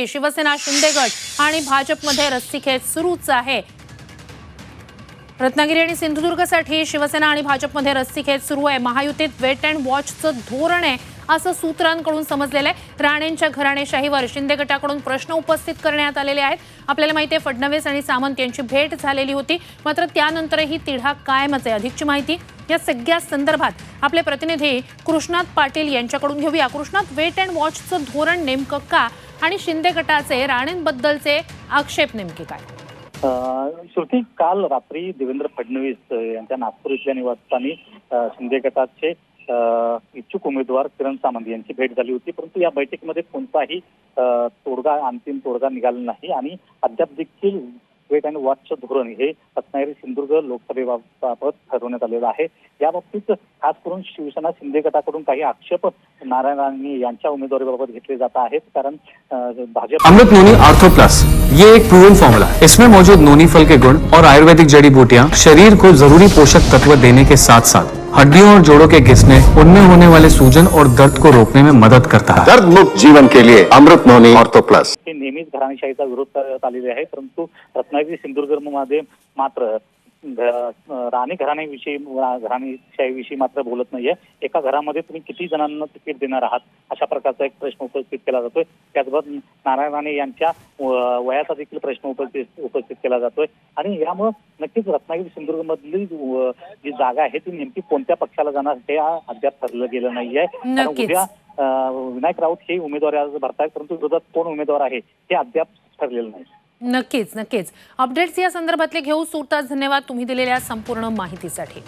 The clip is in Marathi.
शिवसेना शिंदेगड आणि भाजपमध्ये रस्सीखेच सुरूच आहे. रत्नागिरी आणि सिंधुदुर्गसाठी शिवसेना आणि भाजपमध्ये रस्सीखेच सुरू आहे. महायुतीत वेट अँड वॉचचं धोरण आहे असं सूत्रांकडून समजलेलं आहे. राणेंच्या घराणेशाहीवर शिंदे गटाकडून प्रश्न उपस्थित करण्यात आलेले आहेत. आपल्याला माहिती आहे फडणवीस आणि सामंत यांची भेट झालेली होती. मात्र त्यानंतरही तिढा कायमच आहे. अधिकची माहिती या सगळ्या संदर्भात आपले प्रतिनिधी कृष्णात पाटील यांच्याकडून घेऊया. कृष्णात वेट अँड वॉचचं धोरण नेमकं का आणि शिंदे गटाचे राणेंबद्दलचे आक्षेप नेमके काय? श्रुती काल रात्री देवेंद्र फडणवीस यांच्या नागपूर इथल्या निवासस्थानी शिंदे गटाचे इच्छुक उमेदवार किरण सामंत यांची भेट झाली होती. परंतु या बैठकीमध्ये कोणताही तोडगा अंतिम तोडगा निघाला नाही आणि अद्याप देखील वेट अँड वॉचचं धोरण हे रत्नागिरी सिंधुदुर्ग लोकसभेबाबत ठरवण्यात आलेलं आहे. याबाबतीत खास करून शिवसेना शिंदे गटाकडून काही आक्षेप नारायण राणे यांच्या उमेदवारीबाबत घेतले जात आहेत. कारण Bhajap Amrut noni ortho plus ये एक प्रूवन फॉर्मूला इसमें मौजूद नोनी फल के गुण और आयुर्वेदिक जड़ी बूटियाँ शरीर को जरूरी पोषक तत्व देने के साथ साथ हड्डियों और जोड़ों के घिसने उनमें होने वाले सूजन और दर्द को रोकने में मदद करता है। दर्द मुक्त जीवन के लिए अमृत मोहनी ऑर्थो प्लस। हे नेहमीच घराणेशाहीचा विरोध करण्यात आलेला आहे परंतु रत्नागिरी सिंधुदुर्गमध्ये मात्र राणे घराण्याविषयी घराणेशाहीविषयी मात्र बोलत नाहीये. एका घरामध्ये तुम्ही किती जणांना तिकीट देणार आहात? अशा प्रकारचा एक प्रश्न उपस्थित केला जातोय. त्याचबरोबर नारायण राणे यांच्या वयाचा देखील प्रश्न उपस्थित उपस्थित केला जातोय. आणि यामुळं नक्कीच रत्नागिरी सिंधुदुर्ग मधली जी जागा आहे ती नेमकी कोणत्या पक्षाला जाणार हे अद्याप ठरलं गेलं नाहीये. उद्या विनायक राऊत हे उमेदवारी अर्ज भरतायत परंतु विरोधात कोण उमेदवार आहे हे अद्याप ठरलेलं नाही. नक्कीच नक्कीच. अपडेट्स या संदर्भातले घेऊ. सुरतास धन्यवाद. तुम्ही दिलेल्या संपूर्ण माहितीसाठी.